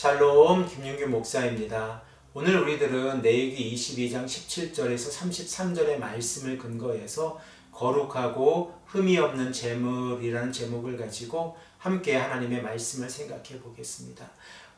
샬롬 김윤규 목사입니다. 오늘 우리들은 내유기 22장 17절에서 33절의 말씀을 근거해서 거룩하고 흠이 없는 재물이라는 제목을 가지고 함께 하나님의 말씀을 생각해 보겠습니다.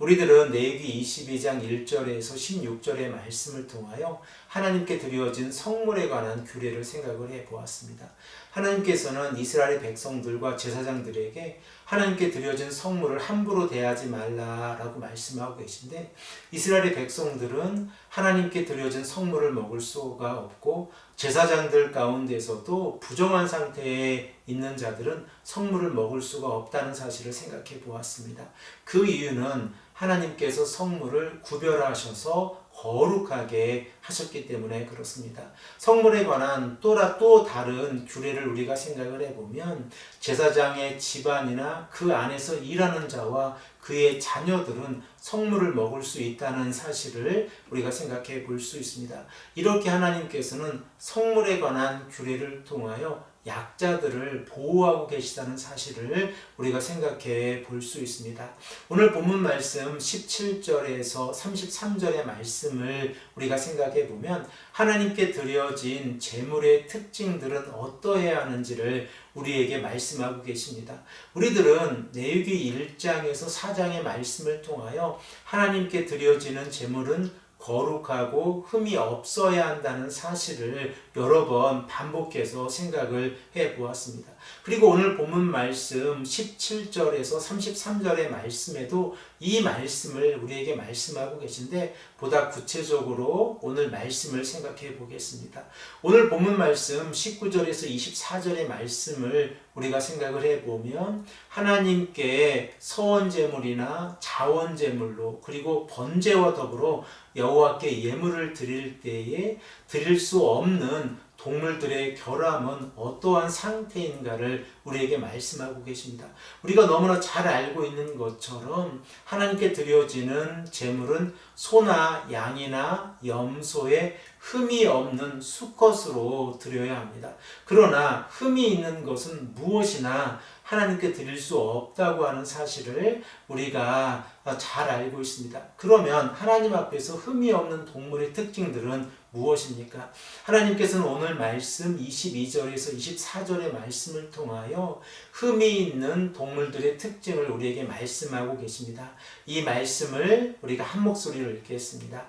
우리들은 내유기 22장 1절에서 16절의 말씀을 통하여 하나님께 드려진 성물에 관한 규례를 생각을 해 보았습니다. 하나님께서는 이스라엘 백성들과 제사장들에게 하나님께 드려진 성물을 함부로 대하지 말라라고 말씀하고 계신데 이스라엘의 백성들은 하나님께 드려진 성물을 먹을 수가 없고 제사장들 가운데서도 부정한 상태에 있는 자들은 성물을 먹을 수가 없다는 사실을 생각해 보았습니다. 그 이유는 하나님께서 성물을 구별하셔서 거룩하게 하셨기 때문에 그렇습니다. 성물에 관한 또라 또 다른 규례를 우리가 생각을 해보면 제사장의 집안이나 그 안에서 일하는 자와 그의 자녀들은 성물을 먹을 수 있다는 사실을 우리가 생각해 볼 수 있습니다. 이렇게 하나님께서는 성물에 관한 규례를 통하여 약자들을 보호하고 계시다는 사실을 우리가 생각해 볼 수 있습니다. 오늘 본문 말씀 17절에서 33절의 말씀을 우리가 생각해 보면 하나님께 드려진 제물의 특징들은 어떠해야 하는지를 우리에게 말씀하고 계십니다. 우리들은 내유기 1장에서 4장의 말씀을 통하여 하나님께 드려지는 제물은 거룩하고 흠이 없어야 한다는 사실을 여러 번 반복해서 생각을 해 보았습니다. 그리고 오늘 본문 말씀 17절에서 33절의 말씀에도 이 말씀을 우리에게 말씀하고 계신데 보다 구체적으로 오늘 말씀을 생각해 보겠습니다. 오늘 본문 말씀 19절에서 24절의 말씀을 우리가 생각을 해 보면 하나님께 서원 제물이나 자원 제물로 그리고 번제와 더불어 여호와께 예물을 드릴 때에 드릴 수 없는 동물들의 결함은 어떠한 상태인가를 우리에게 말씀하고 계십니다. 우리가 너무나 잘 알고 있는 것처럼 하나님께 드려지는 제물은 소나 양이나 염소의 흠이 없는 수컷으로 드려야 합니다. 그러나 흠이 있는 것은 무엇이나 하나님께 드릴 수 없다고 하는 사실을 우리가 잘 알고 있습니다. 그러면 하나님 앞에서 흠이 없는 동물의 특징들은 무엇입니까? 하나님께서는 오늘 말씀 22절에서 24절의 말씀을 통하여 흠이 있는 동물들의 특징을 우리에게 말씀하고 계십니다. 이 말씀을 우리가 한 목소리로 읽겠습니다.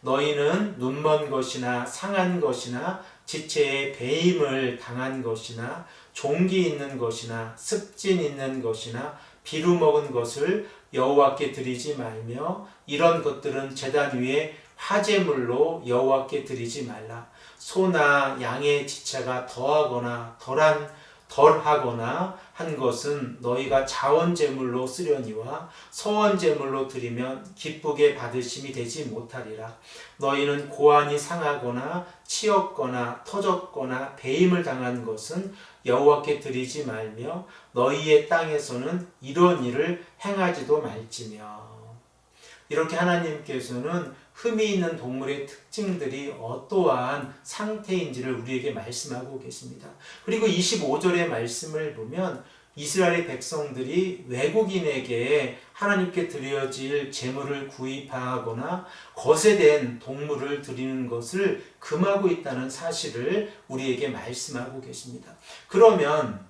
너희는 눈먼 것이나 상한 것이나 지체에 배임을 당한 것이나 종기 있는 것이나 습진 있는 것이나 비루 먹은 것을 여호와께 드리지 말며 이런 것들은 제단 위에 화제물로 여호와께 드리지 말라. 소나 양의 지체가 더하거나 덜한 덜하거나 한 것은 너희가 자원 제물로 쓰려니와 서원 제물로 드리면 기쁘게 받으심이 되지 못하리라. 너희는 고안이 상하거나 치었거나 터졌거나 배임을 당한 것은 여호와께 드리지 말며 너희의 땅에서는 이런 일을 행하지도 말지며 이렇게 하나님께서는 흠이 있는 동물의 특징들이 어떠한 상태인지를 우리에게 말씀하고 계십니다. 그리고 25절의 말씀을 보면 이스라엘 백성들이 외국인에게 하나님께 드려질 재물을 구입하거나 거세된 동물을 드리는 것을 금하고 있다는 사실을 우리에게 말씀하고 계십니다. 그러면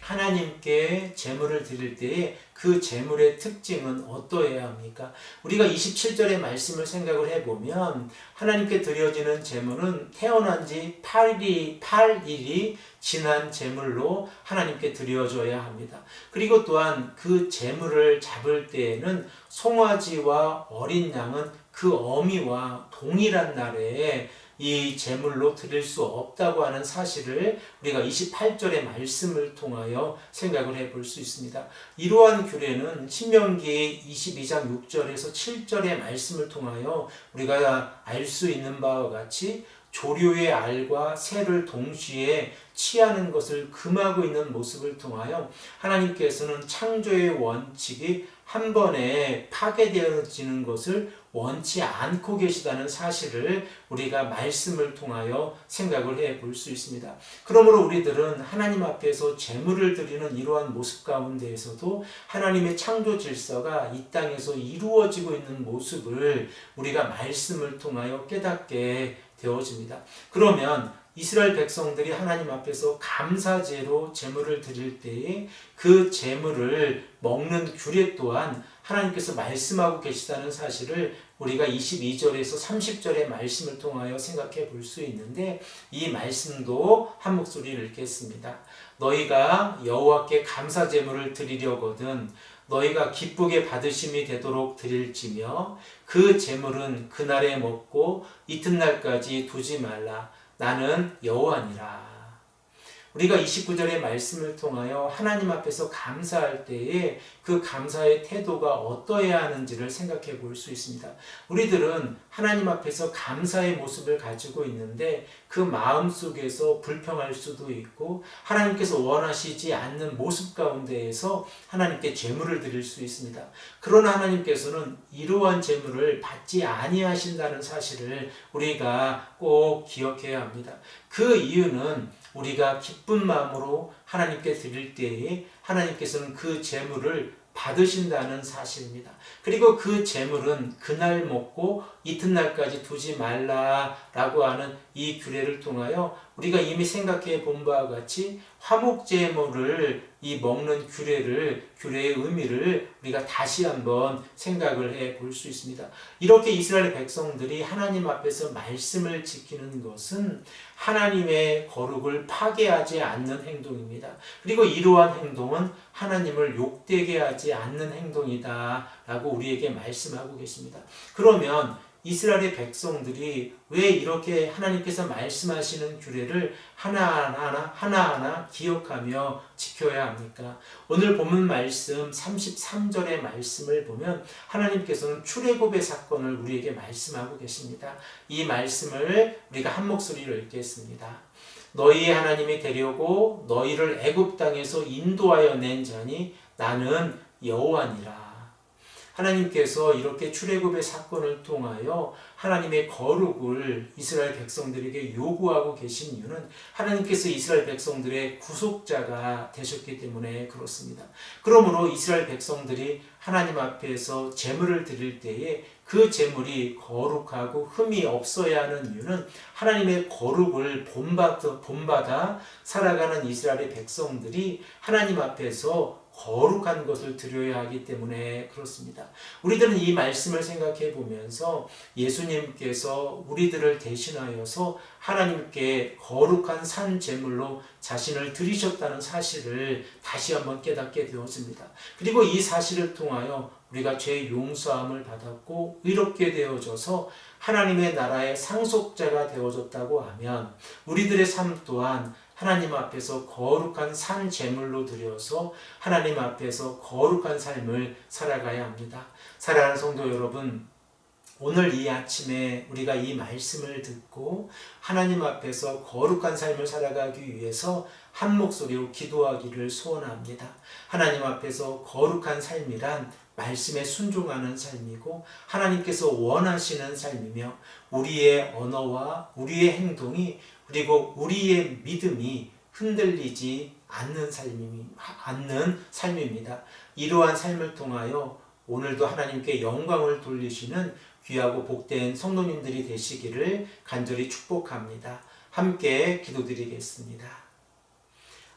하나님께 재물을 드릴 때에 그 재물의 특징은 어떠해야 합니까? 우리가 27절의 말씀을 생각을 해보면 하나님께 드려지는 재물은 태어난 지 8일이, 8일이 지난 재물로 하나님께 드려져야 합니다. 그리고 또한 그 재물을 잡을 때에는 송아지와 어린 양은 그 어미와 동일한 날에 이 제물로 드릴 수 없다고 하는 사실을 우리가 28절의 말씀을 통하여 생각을 해볼 수 있습니다. 이러한 규례는 신명기 22장 6절에서 7절의 말씀을 통하여 우리가 알 수 있는 바와 같이 조류의 알과 새를 동시에 취하는 것을 금하고 있는 모습을 통하여 하나님께서는 창조의 원칙이 한 번에 파괴되어지는 것을 원치 않고 계시다는 사실을 우리가 말씀을 통하여 생각을 해 볼 수 있습니다. 그러므로 우리들은 하나님 앞에서 제물을 드리는 이러한 모습 가운데에서도 하나님의 창조 질서가 이 땅에서 이루어지고 있는 모습을 우리가 말씀을 통하여 깨닫게 되어집니다. 그러면 이스라엘 백성들이 하나님 앞에서 감사제로 제물을 드릴 때에 그 제물을 먹는 규례 또한 하나님께서 말씀하고 계시다는 사실을 우리가 22절에서 30절의 말씀을 통하여 생각해 볼 수 있는데 이 말씀도 한 목소리를 읽겠습니다. 너희가 여호와께 감사 제물을 드리려거든 너희가 기쁘게 받으심이 되도록 드릴지며 그 제물은 그날에 먹고 이튿날까지 두지 말라 나는 여호와니라. 우리가 29절의 말씀을 통하여 하나님 앞에서 감사할 때에 그 감사의 태도가 어떠해야 하는지를 생각해 볼 수 있습니다. 우리들은 하나님 앞에서 감사의 모습을 가지고 있는데 그 마음 속에서 불평할 수도 있고 하나님께서 원하시지 않는 모습 가운데에서 하나님께 제물을 드릴 수 있습니다. 그러나 하나님께서는 이러한 제물을 받지 아니하신다는 사실을 우리가 꼭 기억해야 합니다. 그 이유는 우리가 기쁜 마음으로 하나님께 드릴 때에 하나님께서는 그 재물을 받으신다는 사실입니다. 그리고 그 재물은 그날 먹고 이튿날까지 두지 말라라고 하는 이 규례를 통하여 우리가 이미 생각해 본 바와 같이 화목제물을 이 먹는 규례를 규례의 의미를 우리가 다시 한번 생각을 해 볼 수 있습니다. 이렇게 이스라엘 백성들이 하나님 앞에서 말씀을 지키는 것은 하나님의 거룩을 파괴하지 않는 행동입니다. 그리고 이러한 행동은 하나님을 욕되게 하지 않는 행동이다라고 우리에게 말씀하고 계십니다. 그러면 이스라엘의 백성들이 왜 이렇게 하나님께서 말씀하시는 규례를 하나하나 하나하나 기억하며 지켜야 합니까? 오늘 본문 말씀 33절의 말씀을 보면 하나님께서는 출애굽의 사건을 우리에게 말씀하고 계십니다. 이 말씀을 우리가 한 목소리로 읽겠습니다. 너희 하나님이 되려고 너희를 애굽 땅에서 인도하여 낸 자니 나는 여호와니라. 하나님께서 이렇게 출애굽의 사건을 통하여 하나님의 거룩을 이스라엘 백성들에게 요구하고 계신 이유는 하나님께서 이스라엘 백성들의 구속자가 되셨기 때문에 그렇습니다. 그러므로 이스라엘 백성들이 하나님 앞에서 제물을 드릴 때에 그 제물이 거룩하고 흠이 없어야 하는 이유는 하나님의 거룩을 본받아, 살아가는 이스라엘의 백성들이 하나님 앞에서 거룩한 것을 드려야 하기 때문에 그렇습니다. 우리들은 이 말씀을 생각해 보면서 예수님께서 우리들을 대신하여서 하나님께 거룩한 산 제물로 자신을 드리셨다는 사실을 다시 한번 깨닫게 되었습니다. 그리고 이 사실을 통하여 우리가 죄 용서함을 받았고 의롭게 되어져서 하나님의 나라의 상속자가 되어졌다고 하면 우리들의 삶 또한 하나님 앞에서 거룩한 산 제물로 드려서 하나님 앞에서 거룩한 삶을 살아가야 합니다. 사랑하는 성도 여러분, 오늘 이 아침에 우리가 이 말씀을 듣고 하나님 앞에서 거룩한 삶을 살아가기 위해서 한 목소리로 기도하기를 소원합니다. 하나님 앞에서 거룩한 삶이란 말씀에 순종하는 삶이고 하나님께서 원하시는 삶이며 우리의 언어와 우리의 행동이 그리고 우리의 믿음이 흔들리지 않는 삶이 않는 삶입니다. 이러한 삶을 통하여 오늘도 하나님께 영광을 돌리시는 귀하고 복된 성도님들이 되시기를 간절히 축복합니다. 함께 기도드리겠습니다.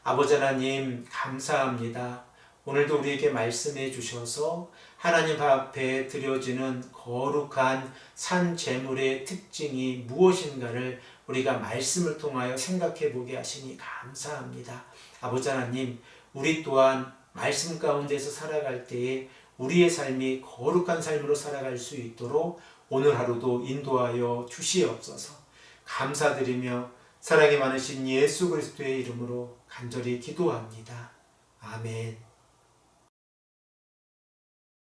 아버지 하나님 감사합니다. 오늘도 우리에게 말씀해 주셔서 하나님 앞에 드려지는 거룩한 산 제물의 특징이 무엇인가를 우리가 말씀을 통하여 생각해 보게 하시니 감사합니다. 아버지 하나님, 우리 또한 말씀 가운데서 살아갈 때에 우리의 삶이 거룩한 삶으로 살아갈 수 있도록 오늘 하루도 인도하여 주시옵소서. 감사드리며 사랑이 많으신 예수 그리스도의 이름으로 간절히 기도합니다. 아멘.